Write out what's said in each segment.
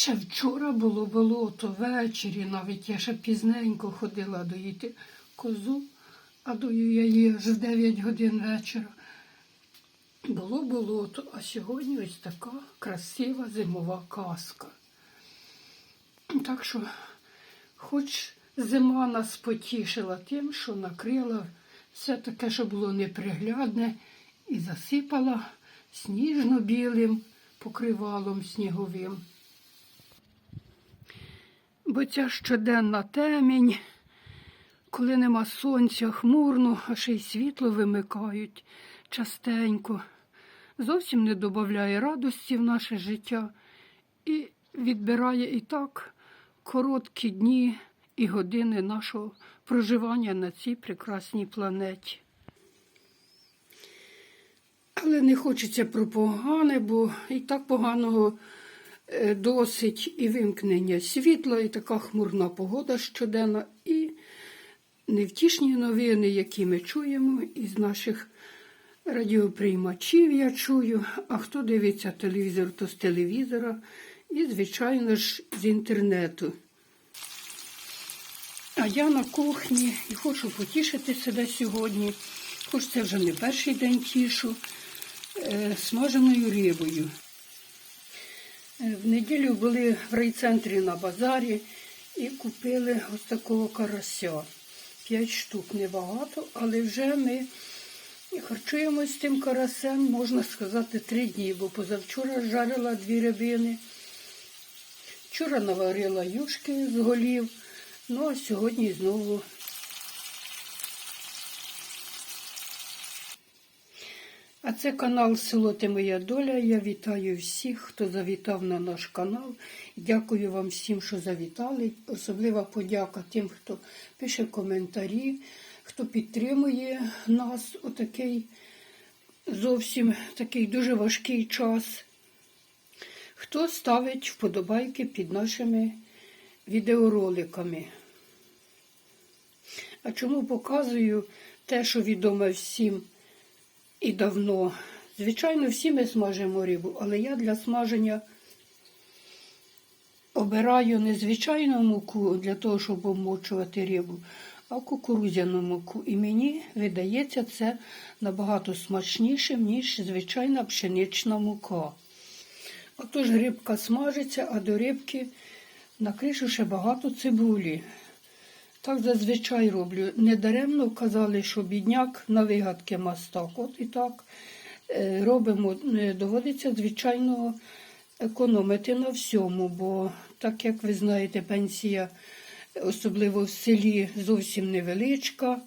Ще вчора було болото ввечері, навіть я ще пізненько ходила доїти козу, а дою я її аж в 9 годин вечора. Було болото, а сьогодні ось така красива зимова казка. Так що, хоч зима нас потішила тим, що накрила все таке, що було неприглядне, і засипала сніжно-білим покривалом сніговим. Бо ця щоденна темінь, коли нема сонця, хмурно, а ще й світло вимикають частенько, зовсім не додає радості в наше життя і відбирає і так короткі дні і години нашого проживання на цій прекрасній планеті. Але не хочеться про погане, бо і так поганого досить і вимкнення світла, і така хмурна погода щоденна, і невтішні новини, які ми чуємо із наших радіоприймачів, я чую. А хто дивиться телевізор, то з телевізора, і, звичайно ж, з інтернету. А я на кухні і хочу потішити себе сьогодні, хоч це вже не перший день тішу, е, смаженою рибою. Е, В неділю були в райцентрі на базарі і купили ось такого карася. П'ять штук небагато, але вже ми харчуємось тим карасем, можна сказати, три дні, бо позавчора жарила дві рибини. Вчора наварила юшки з голів, ну а сьогодні знову. А це канал Село Ти Моя Доля. Я вітаю всіх, хто завітав на наш канал. Дякую вам всім, що завітали. Особлива подяка тим, хто пише коментарі, хто підтримує нас у такий зовсім такий дуже важкий час. Хто ставить вподобайки під нашими відеороликами. А чому показую те, що відомо всім і давно? Звичайно, всі ми смажимо рибу, але я для смаження обираю не звичайну муку для того, щоб обмочувати рибу, а кукурудзяну муку. І мені видається це набагато смачнішим, ніж звичайна пшенична мука. Отож рибка смажиться, а до рибки накришу ще багато цибулі. Так зазвичай роблю. Недаремно казали, що бідняк на вигадки мастак. От і так е, робимо, доводиться, звичайно, економити на всьому, бо так як ви знаєте, пенсія, особливо в селі, зовсім невеличка,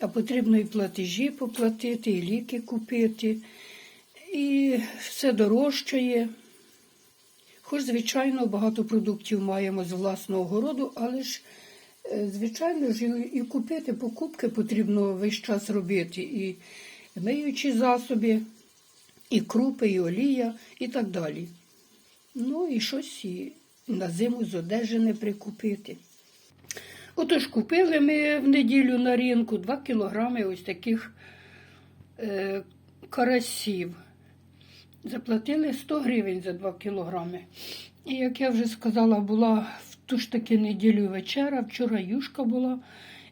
а потрібно і платежі поплатити, і ліки купити. І все дорожчає. Хоч, звичайно, багато продуктів маємо з власного городу, але ж, е, звичайно ж, і купити покупки потрібно весь час робити. І миючі засоби, і крупи, і олія, і так далі. Ну і щось і на зиму з одежі не прикупити. Отож, купили ми в неділю на ринку 2 кілограми ось таких е, карасів. Заплатили 100 гривень за 2 кілограми. І як я вже сказала, була ту ж таки неділю вечера, вчора юшка була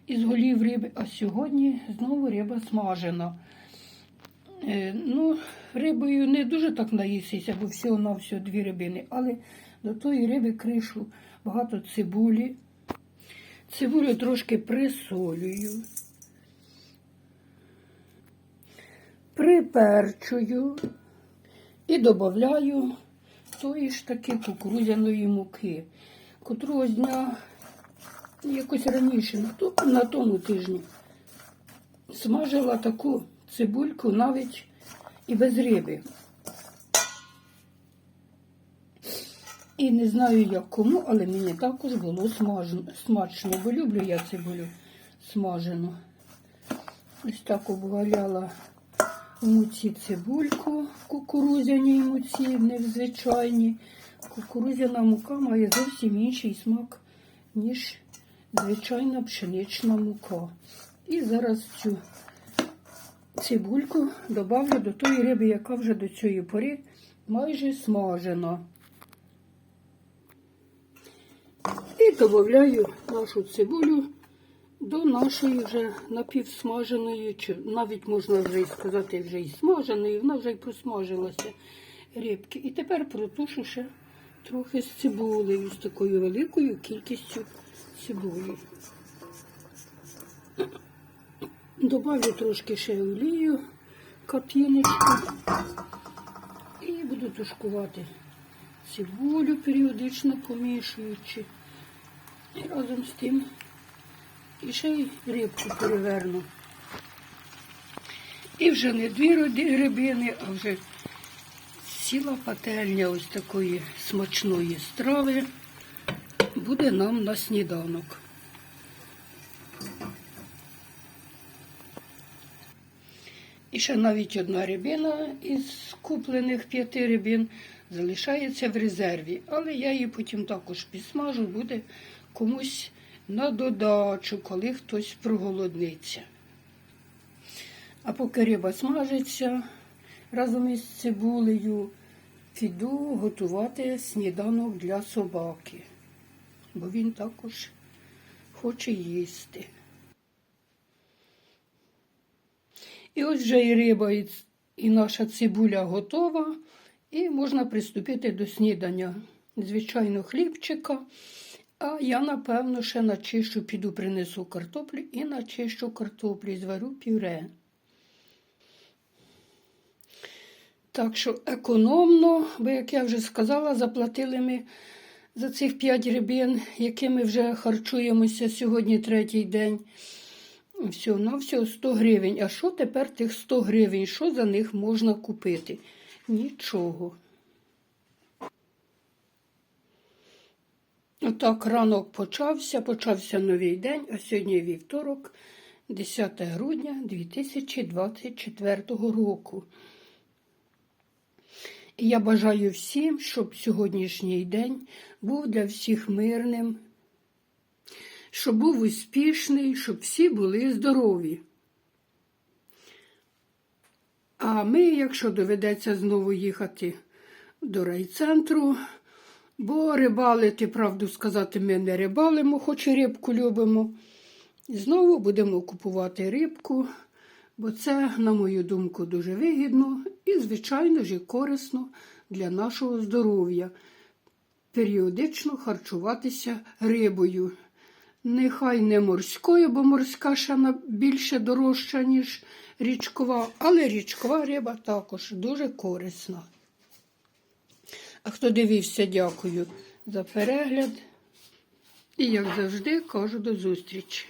із голів риби, а сьогодні знову риба смажена. Е, ну, рибою не дуже так наїстися, бо всього на всього дві рибини, але до тої риби кришу багато цибулі. Цибулю трошки присолюю, приперчую і додаю тої ж таки кукурудзяної муки, котрого дня якось раніше, на, то, на тому тижні, смажила таку цибульку навіть і без риби. І не знаю, як кому, але мені також було смачно, бо люблю я цибулю смажену. Ось так обваляла в муці цибульку в кукурудзяній муці, не в. Кукурудзяна мука має зовсім інший смак, ніж звичайна пшенична мука. І зараз цю цибульку додавлю до тої риби, яка вже до цієї пори майже смажена. І додаю нашу цибулю до нашої вже напівсмаженої, чи навіть можна вже і сказати, вже і смаженої, вона вже й просмажилася рибки. І тепер протушу ще трохи з цибулею, з такою великою кількістю цибулі. Добавлю трошки ще олію, кап'яночку. І буду тушкувати цибулю, періодично помішуючи. І разом з тим і ще й рибку переверну. І вже не дві рибини, а вже ціла пательня ось такої смачної страви буде нам на сніданок. І ще навіть одна рибина із куплених п'яти рибин залишається в резерві. Але я її потім також підсмажу, буде комусь на додачу, коли хтось проголодниться. А поки риба смажиться разом із цибулею, піду готувати сніданок для собаки, бо він також хоче їсти. І ось вже і риба, і, наша цибуля готова, і можна приступити до снідання. Звичайно, хлібчика. А я, напевно, ще начищу, піду принесу картоплю і начищу картоплю, зварю пюре. Так що економно, бо, як я вже сказала, заплатили ми за цих 5 рибин, якими вже харчуємося сьогодні третій день. Все, на всього 100 гривень. А що тепер тих 100 гривень? Що за них можна купити? Нічого. Отак ранок почався, почався новий день, а сьогодні вівторок, 10 грудня 2024 року. Я бажаю всім, щоб сьогоднішній день був для всіх мирним, щоб був успішний, щоб всі були здорові. А ми, якщо доведеться знову їхати до райцентру, бо рибалити, правду сказати, ми не рибалимо, хоч і рибку любимо. Знову будемо купувати рибку, бо це, на мою думку, дуже вигідно і, звичайно ж, і корисно для нашого здоров'я. Періодично харчуватися рибою. Нехай не морською, бо морська ще більше дорожча, ніж річкова, але річкова риба також дуже корисна. А хто дивився, дякую за перегляд. І, як завжди, кажу до зустрічі.